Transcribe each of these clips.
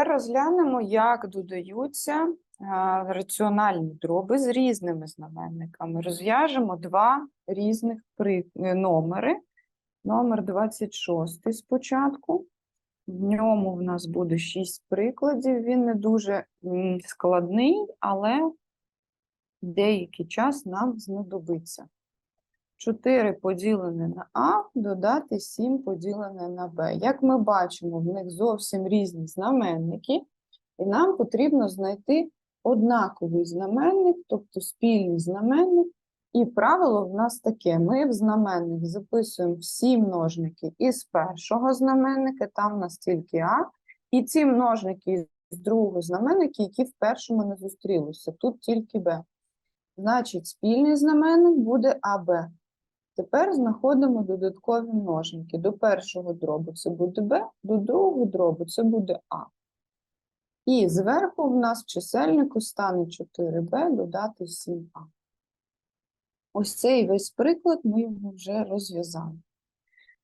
Тепер розглянемо, як додаються раціональні дроби з різними знаменниками. Розв'яжемо два різних е, номери. Номер 26 спочатку. В ньому в нас буде 6 прикладів. Він не дуже складний, але деякий час нам знадобиться. 4 поділене на А, додати 7 поділене на Б. Як ми бачимо, в них зовсім різні знаменники, і нам потрібно знайти однаковий знаменник, тобто спільний знаменник. І правило в нас таке: ми в знаменник записуємо всі множники із першого знаменника, там в нас тільки А, і ці множники з другого знаменника, які в першому не зустрілися, тут тільки Б. Значить, спільний знаменник буде АБ. Тепер знаходимо додаткові множники. До першого дробу це буде Б, до другого дробу це буде А. І зверху в нас в чисельнику стане 4b додати 7а. Ось цей весь приклад ми його вже розв'язали.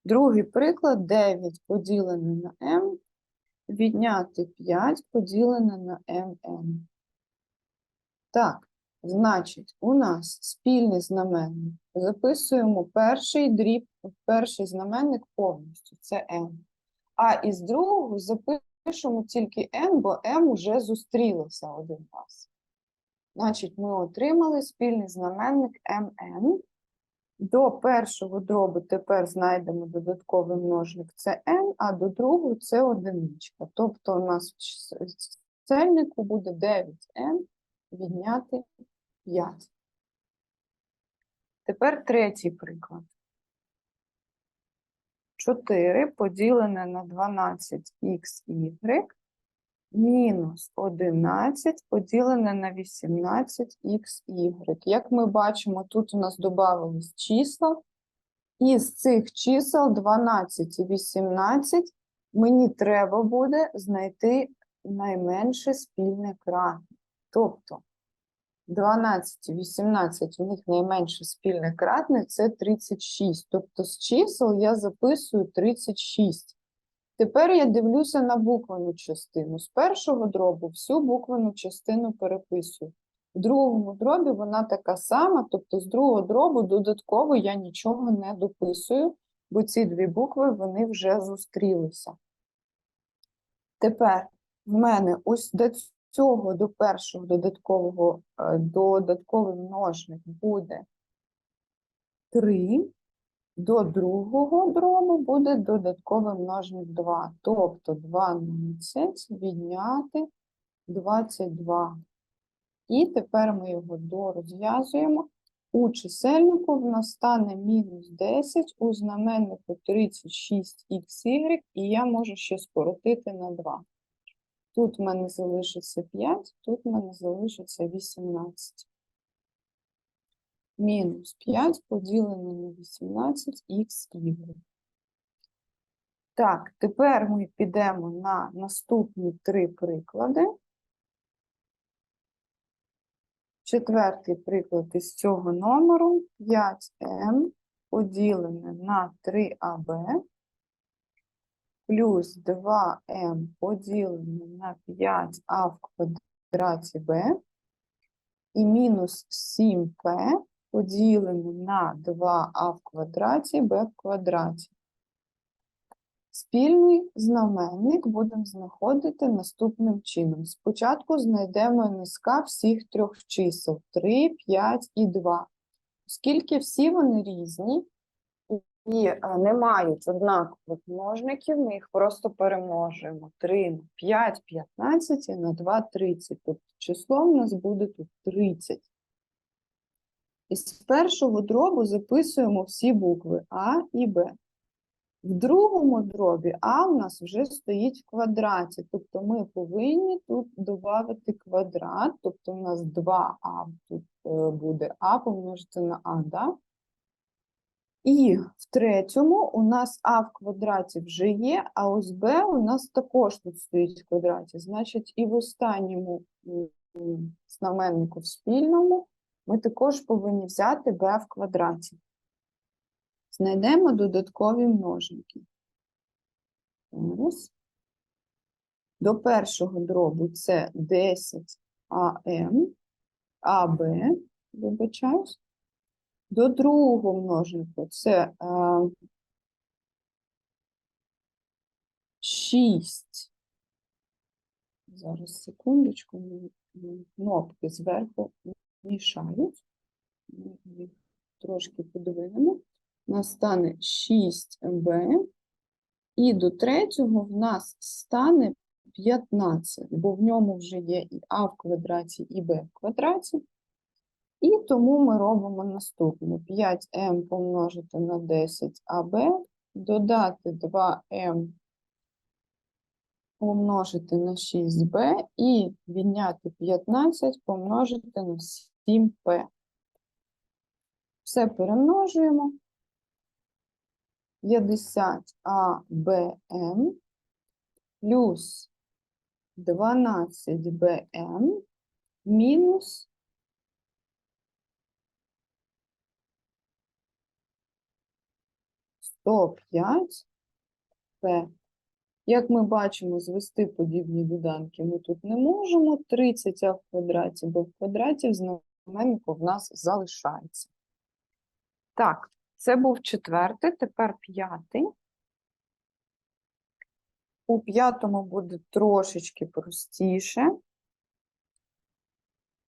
Другий приклад 9 поділене на m, відняти 5 поділене на mn. Так, значить, у нас спільний знаменник. Записуємо перший дріб, перший знаменник повністю, це m. А із другого запишемо тільки m, бо m уже зустрілося один раз. Значить, ми отримали спільний знаменник mn. До першого дробу тепер знайдемо додатковий множник це n, а до другого це одиничка. Тобто у нас в чисельнику буде 9n відняти 5. Тепер третій приклад. 4 поділене на 12xy мінус 11 поділене на 18xy. Як ми бачимо, тут у нас додавались числа. Із цих чисел 12 і 18 мені треба буде знайти найменше спільне кратне. Тобто 12 і 18 у них найменше спільне кратне це 36. Тобто з чисел я записую 36. Тепер я дивлюся на буквену частину. З першого дробу всю буквену частину переписую. В другому дробі вона така сама, тобто з другого дробу додатково я нічого не дописую, бо ці дві букви вони вже зустрілися. Тепер в мене ось до цього до першого додаткового е, додатковий множник буде 3, до другого дробу буде додатковий множник 2. Тобто 12 відняти 22. І тепер ми його дорозв'язуємо. У чисельнику в нас стане мінус 10, у знаменнику 36xy, і я можу ще скоротити на 2. Тут в мене залишиться 5, тут в мене залишиться 18. Мінус 5 поділене на 18xy. Так, тепер ми підемо на наступні три приклади. Четвертий приклад із цього номеру 5m поділене на 3ab плюс 2m поділене на 5а в квадраті b і мінус 7p поділене на 2а в квадраті b в квадраті. Спільний знаменник будемо знаходити наступним чином. Спочатку знайдемо низка всіх трьох чисел 3, 5 і 2. Оскільки всі вони різні і е, не мають однакових множників, ми їх просто перемножуємо. 3 на 5 – 15 і на 2 – 30. Тобто число в нас буде тут 30. Із першого дробу записуємо всі букви А і Б. В другому дробі А у нас вже стоїть в квадраті, тобто ми повинні тут додати квадрат, тобто у нас 2А тут е, буде А помножити на А, да? І в третьому у нас А в квадраті вже є, а ось Б у нас також тут стоїть в квадраті. Значить, і в останньому знаменнику в спільному ми також повинні взяти b в квадраті. Знайдемо додаткові множники. До першого дробу це 10 АМ, АБ, вибачаюсь. До другого множнику це а, 6. Зараз секундочку, кнопки зверху мішають. Ми трошки подвинемо. У нас стане 6b, і до третього в нас стане 15, бо в ньому вже є і а в квадраті, і b в квадраті. І тому ми робимо наступне: 5m помножити на 10ab, додати 2m помножити на 6b і відняти 15 помножити на 7p. Все перемножуємо. 50 ABM плюс 12 BM мінус 105 P. Як ми бачимо, звести подібні доданки ми тут не можемо. 30 а в квадраті, бо в квадраті в знаменнику в нас залишається. Так, це був четвертий, тепер п'ятий. У п'ятому буде трошечки простіше.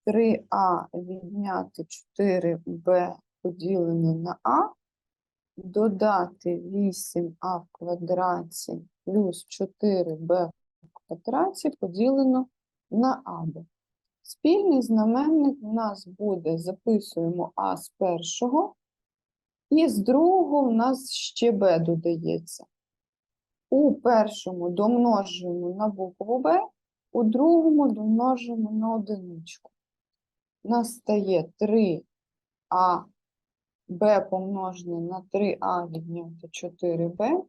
3а відняти 4b поділене на а, додати 8а в квадраті плюс 4b в квадраті поділено на аб. Спільний знаменник у нас буде, записуємо а з першого, і з другого в нас ще b додається. У першому домножуємо на букву b, у другому домножуємо на одиничку. У нас стає 3а b помножене на 3а відняти 4b,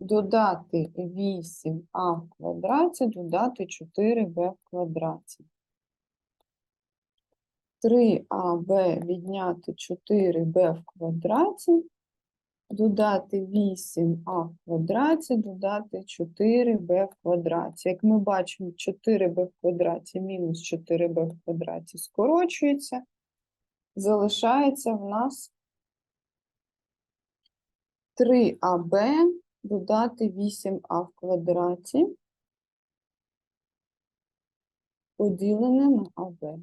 додати 8а в квадраті, додати 4b в квадраті. 3аб відняти 4b в квадраті, додати 8а в квадраті, додати 4b в квадраті. Як ми бачимо, 4b в квадраті мінус 4b в квадраті скорочується, залишається в нас 3аб додати 8а в квадраті, поділене на АБ.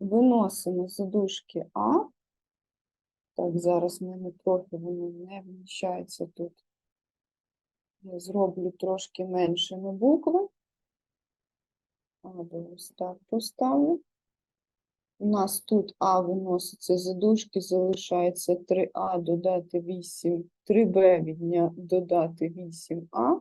Виносимо дужки А. Так, зараз в мене трохи воно не вміщається тут. Я зроблю трошки меншими букви. Або ось так поставлю. У нас тут А виноситься за дужки, залишається 3А додати 8, 3Б відня... додати 8А.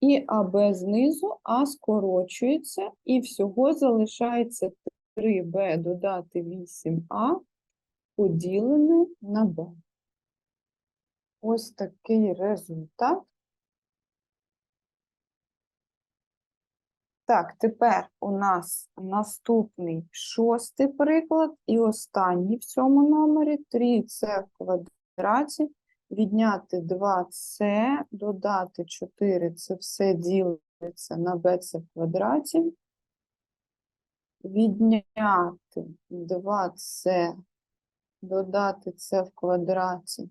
І АБ знизу А скорочується, і всього залишається 3b додати 8а поділене на b. Ось такий результат. Так, тепер у нас наступний шостий приклад і останній в цьому номері. 3c в квадраті, відняти 2c, додати 4, це все ділиться на bc в квадраті. Відняти 2c, додати це в квадраті,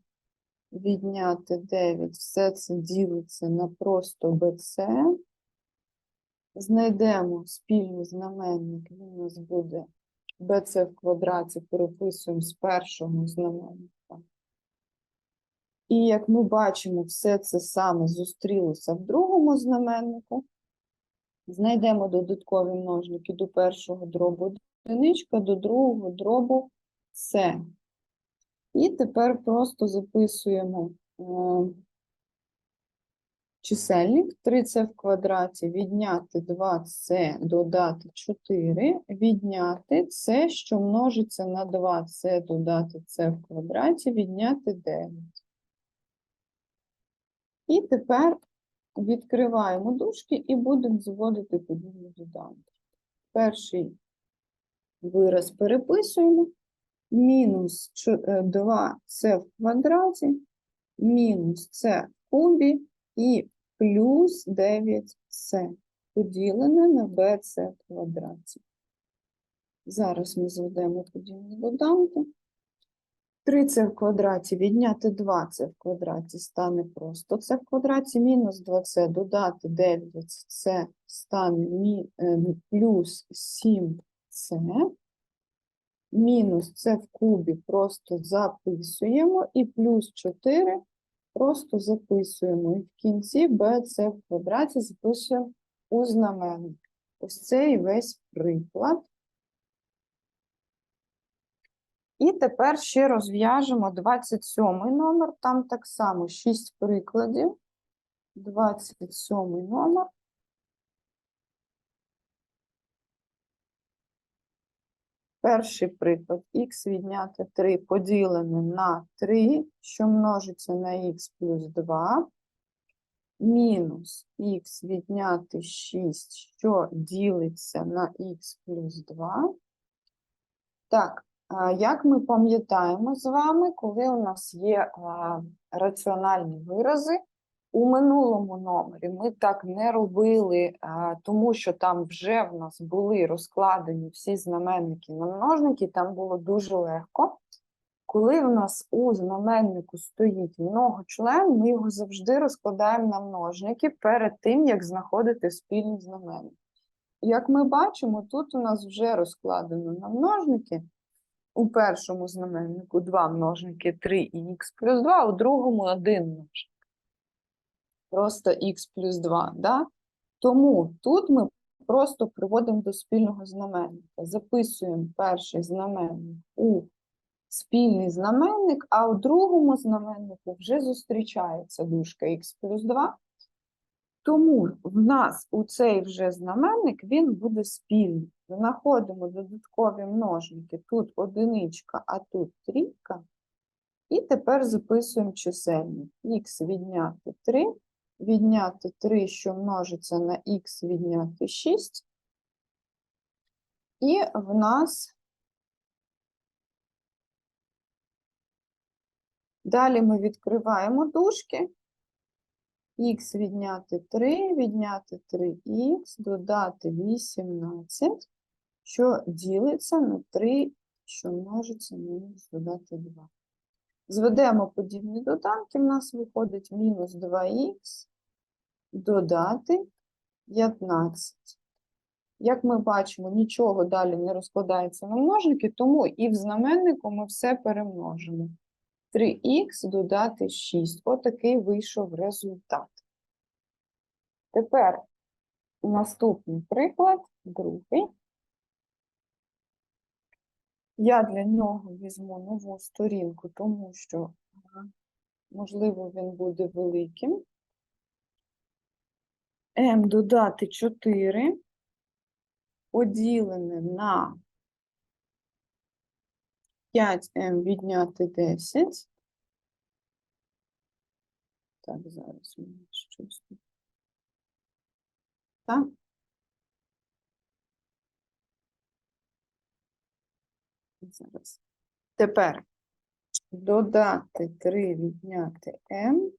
відняти 9, все це ділиться на просто bc. Знайдемо спільний знаменник, він у нас буде bc в квадраті, переписуємо з першого знаменника. І як ми бачимо, все це саме зустрілося в другому знаменнику. Знайдемо додаткові множники до першого дробу одиничка, до другого дробу С. І тепер просто записуємо е, чисельник 3c в квадраті, відняти 2c, додати 4, відняти це, що множиться на 2c, додати c в квадраті, відняти 9. І тепер Відкриваємо дужки і будемо зводити подібні доданки. Перший вираз переписуємо. Мінус 2 це в квадраті, мінус це в кубі, і плюс 9c поділене на bc квадраті. Зараз ми зведемо подібні доданки. 3c в квадраті відняти 2c в квадраті стане просто c в квадраті мінус 2c додати 9c стане е, плюс 7c. Мінус c в кубі просто записуємо і плюс 4 просто записуємо. І в кінці bc в квадраті записуємо у знаменник. Ось цей весь приклад. І тепер ще розв'яжемо 27 номер, там так само 6 прикладів. 27 номер. Перший приклад х відняти 3 поділене на 3, що множиться на х плюс 2, мінус х відняти 6, що ділиться на х плюс 2. Так, Як ми пам'ятаємо з вами, коли у нас є раціональні вирази, у минулому номері ми так не робили, тому що там вже в нас були розкладені всі знаменники на множники, там було дуже легко. Коли в нас у знаменнику стоїть многочлен, ми його завжди розкладаємо на множники перед тим, як знаходити спільний знаменник. Як ми бачимо, тут у нас вже розкладено на множники у першому знаменнику два множники 3 і х плюс 2, у другому один множник. Просто х плюс 2, да? Тому тут ми просто приводимо до спільного знаменника. Записуємо перший знаменник у спільний знаменник, а у другому знаменнику вже зустрічається дужка х плюс 2. Тому в нас у цей вже знаменник він буде спільний. Знаходимо додаткові множники. Тут одиничка, а тут трійка. І тепер записуємо чисельник. х відняти 3, відняти 3, що множиться на х відняти 6. І в нас далі ми відкриваємо дужки. х відняти 3, відняти 3х, додати 18, що ділиться на 3, що множиться мінус додати 2. Зведемо подібні доданки, в нас виходить мінус 2х, додати 15. Як ми бачимо, нічого далі не розкладається на множники, тому і в знаменнику ми все перемножимо. 3х додати 6. Отакий вийшов результат. Тепер наступний приклад, другий. Я для нього візьму нову сторінку, тому що, можливо, він буде великим. m додати 4 поділене на 5m відняти 10. Так, зараз у мене щось. Так. Зараз. Тепер додати 3 відняти m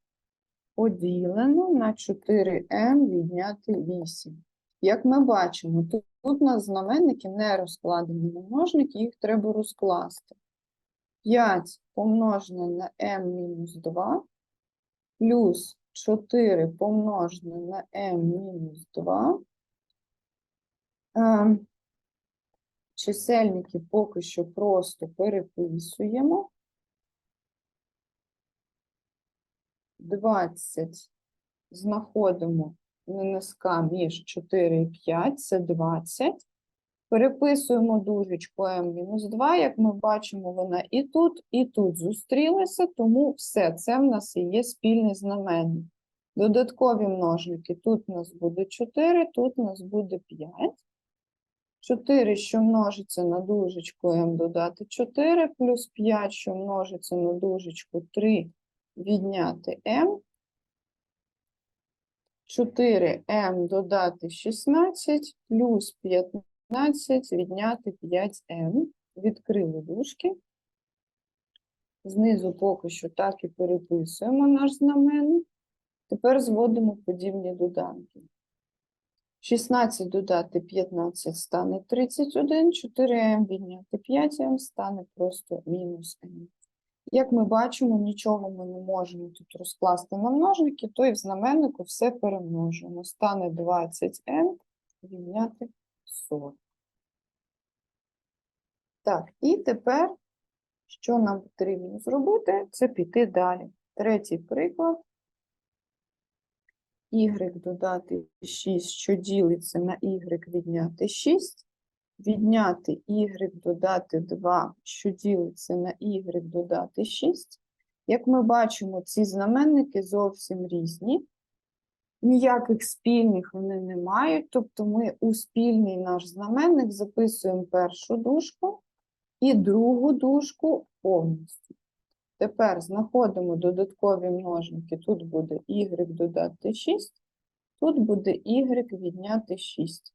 поділено на 4m відняти 8. Як ми бачимо, тут, тут у нас знаменники не розкладені на множники, їх треба розкласти. 5 помножене на m мінус 2 плюс 4 помножене на m мінус 2. Ем, Чисельники поки що просто переписуємо. 20 знаходимо НСК між 4 і 5, це 20. Переписуємо дужечку m-2, як ми бачимо, вона і тут, і тут зустрілася, тому все, це в нас і є спільний знаменник. Додаткові множники, тут у нас буде 4, тут у нас буде 5. 4, що множиться на дужечку m додати 4, плюс 5, що множиться на дужечку 3 відняти m. 4m додати 16 плюс 15 відняти 5m. Відкрили дужки. Знизу поки що так і переписуємо наш знаменник. Тепер зводимо подібні доданки. 16 додати 15 стане 31, 4m відняти 5m стане просто мінус m. Як ми бачимо, нічого ми не можемо тут розкласти на множники, то і в знаменнику все перемножуємо. Стане 20m відняти 40. Так, і тепер, що нам потрібно зробити, це піти далі. Третій приклад. Y додати 6, що ділиться на y відняти 6. Відняти y додати 2, що ділиться на y додати 6. Як ми бачимо, ці знаменники зовсім різні. Ніяких спільних вони не мають, тобто ми у спільний наш знаменник записуємо першу дужку і другу дужку повністю. Тепер знаходимо додаткові множники. Тут буде y додати 6, тут буде y відняти 6.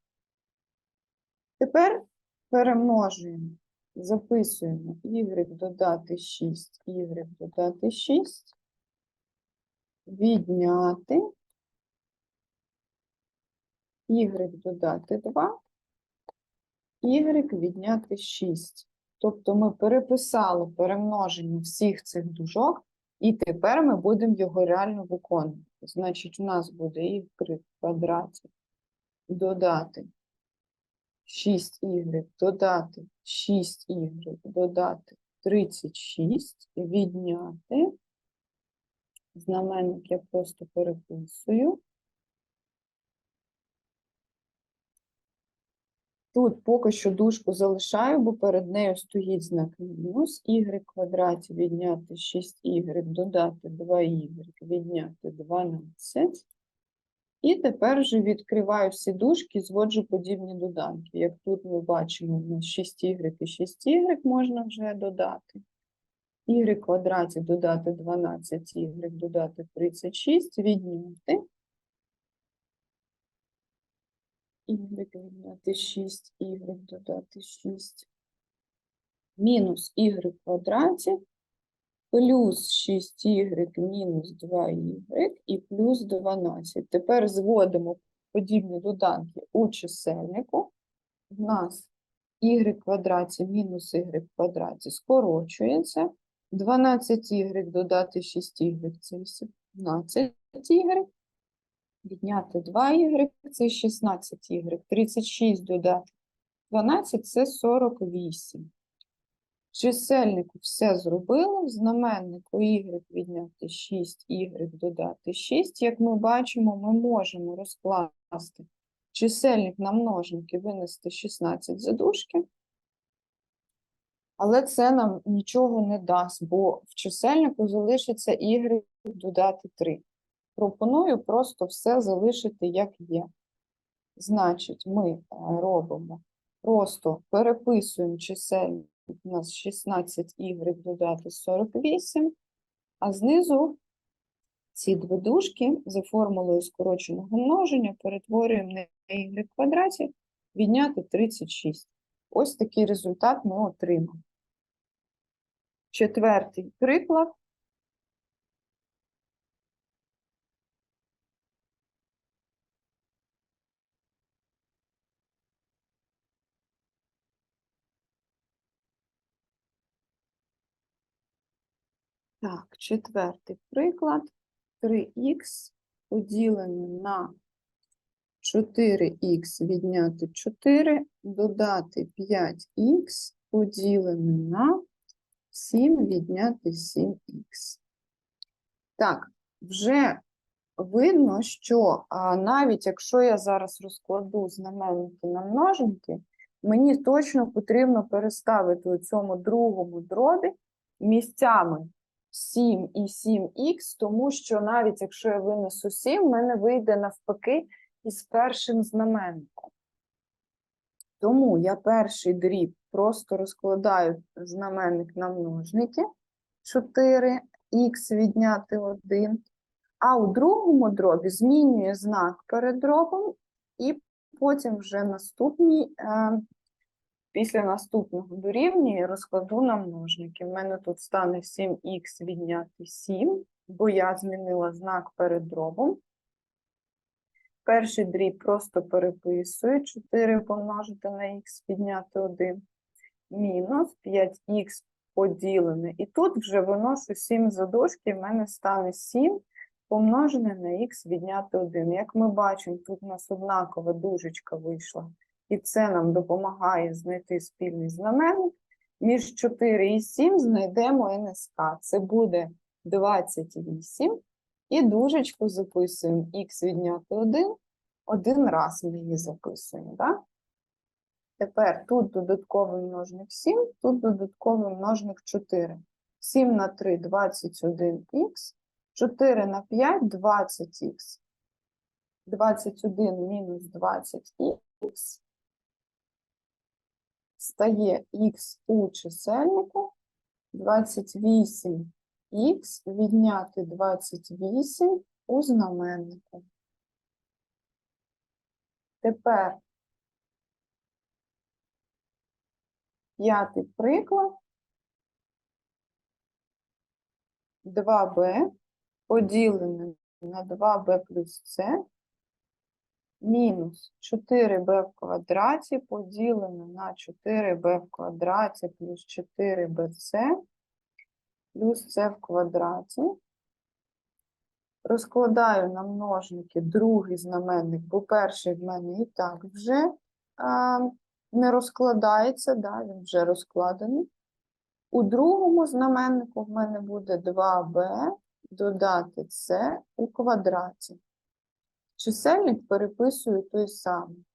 Тепер перемножуємо, записуємо y додати 6, y додати 6, відняти y додати 2, y відняти 6. Тобто ми переписали перемноження всіх цих дужок, і тепер ми будемо його реально виконувати. Значить, у нас буде y в квадраті додати 6y, додати 6y, додати 36, відняти. Знаменник я просто переписую. Тут поки що дужку залишаю, бо перед нею стоїть знак мінус. y квадраті відняти 6y, додати 2y, відняти 12. І тепер вже відкриваю всі дужки, зводжу подібні доданки. Як тут ми бачимо, у нас 6y і 6y можна вже додати. y квадраті додати 12y, додати 36, відняти. Y відняти 6, y додати 6. Мінус в квадраті плюс 6y мінус 2y і плюс 12. Тепер зводимо подібні доданки у чисельнику. В нас y квадраті мінус в квадраті скорочується. 12y додати 6y це 18y. Відняти 2y це 16y. 36 додати 12 це 48. В чисельнику все зробили, в знаменнику y відняти 6, y додати 6. Як ми бачимо, ми можемо розкласти чисельник на множники, винести 16 задушки. Але це нам нічого не дасть, бо в чисельнику залишиться y додати 3. Пропоную просто все залишити як є. Значить, ми е, робимо, просто переписуємо чисельник у нас 16y додати 48, а знизу ці дві дужки за формулою скороченого множення перетворюємо на y квадраті, відняти 36. Ось такий результат ми отримали. Четвертий приклад. Так, четвертий приклад. 3х поділене на 4х відняти 4, додати 5х поділене на 7 відняти 7х. Так, вже видно, що а, навіть якщо я зараз розкладу знаменники на множники, мені точно потрібно переставити у цьому другому дробі місцями 7 і 7х, тому що навіть якщо я винесу 7, в мене вийде навпаки із першим знаменником. Тому я перший дріб просто розкладаю знаменник на множники 4х відняти 1, а у другому дробі змінюю знак перед дробом, і потім вже наступній е, Після наступного дорівнює розкладу на множники. У мене тут стане 7х відняти 7 бо я змінила знак перед дробом. Перший дріб просто переписую. 4 помножити на х підняти 1. Мінус 5х поділене. І тут вже виношу 7 за в мене стане 7 помножене на х відняти 1. Як ми бачимо, тут у нас однакова дужечка вийшла. І це нам допомагає знайти спільний знаменник. Між 4 і 7 знайдемо НСК. Це буде 28. І дужечку записуємо х відняти 1. Один раз ми її записуємо. Да? Тепер тут додатковий множник 7, тут додатковий множник 4. 7 на 3 – 21х, 4 на 5 – 20х. 21 мінус 20х стає х у чисельнику, 28х відняти 28 у знаменнику. Тепер п'ятий приклад. 2b поділене на 2b плюс c мінус 4b в квадраті поділене на 4b в квадраті плюс 4bc плюс c в квадраті. Розкладаю на множники другий знаменник, бо перший в мене і так вже а, не розкладається, да, він вже розкладений. У другому знаменнику в мене буде 2b додати c у квадраті. Чисельник переписую той самий.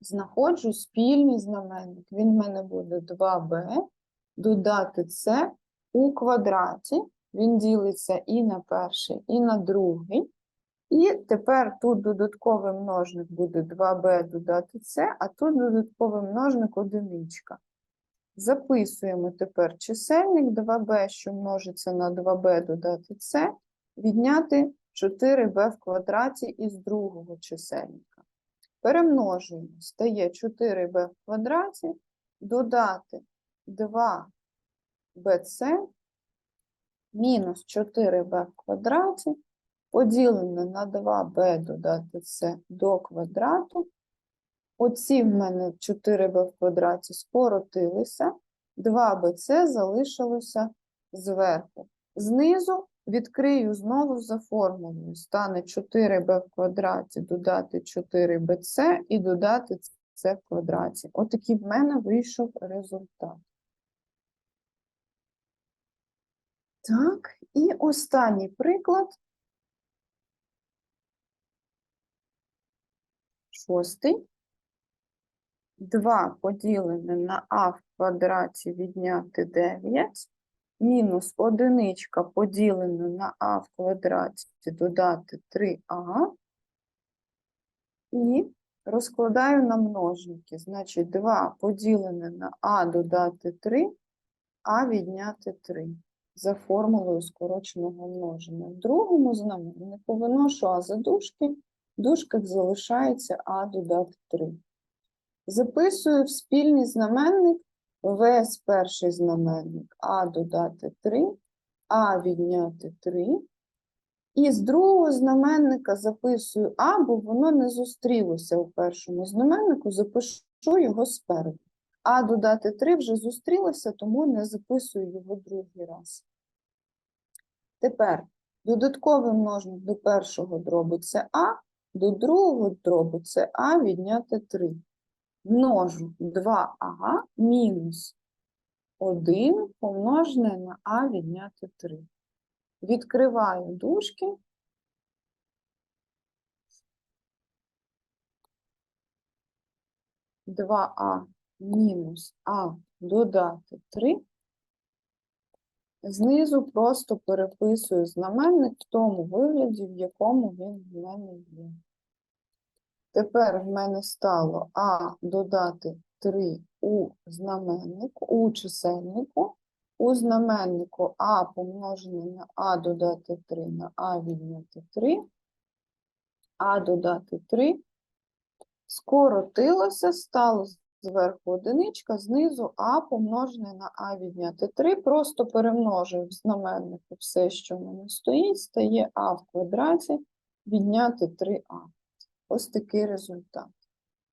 Знаходжу спільний знаменник. Він в мене буде 2b додати c у квадраті. Він ділиться і на перший, і на другий. І тепер тут додатковий множник буде 2b додати c, а тут додатковий множник одиничка. Записуємо тепер чисельник 2b, що множиться на 2b додати c, відняти 4b в квадраті із другого чисельника. Перемножуємо, стає 4b в квадраті, додати 2bc мінус 4b в квадраті, поділене на 2b додати c до квадрату. Оці в мене 4b в квадраті скоротилися, 2bc залишилося зверху. Знизу відкрию знову за формулою. Стане 4b в квадраті додати 4bc і додати c в квадраті. Отакий в мене вийшов результат. Так, і останній приклад. Шостий. 2 поділене на а в квадраті відняти 9, мінус одиничка поділене на а в квадраті додати 3а. І розкладаю на множники. Значить, 2 поділене на а додати 3, а відняти 3 за формулою скороченого множення. В другому знаменнику виношу а за дужки, в дужках залишається а додати 3. Записую в спільний знаменник весь перший знаменник а додати 3, а відняти 3. І з другого знаменника записую а, бо воно не зустрілося у першому знаменнику, запишу його спереду. А додати 3 вже зустрілося, тому не записую його другий раз. Тепер додатковий множник до першого дробу це А, до другого дробу це А відняти 3. Множу 2А мінус 1 помножене на А відняти 3. Відкриваю дужки. Два А мінус А додати 3. Знизу просто переписую знаменник в тому вигляді, в якому він в мене є. Тепер в мене стало А додати 3 у знаменнику, у чисельнику. У знаменнику А помножене на А додати 3 на А відняти 3. А додати 3. Скоротилося, стало зверху одиничка, знизу а помножене на а відняти 3. Просто перемножив в знаменнику все, що в мене стоїть, стає а в квадраті відняти 3а. Ось такий результат.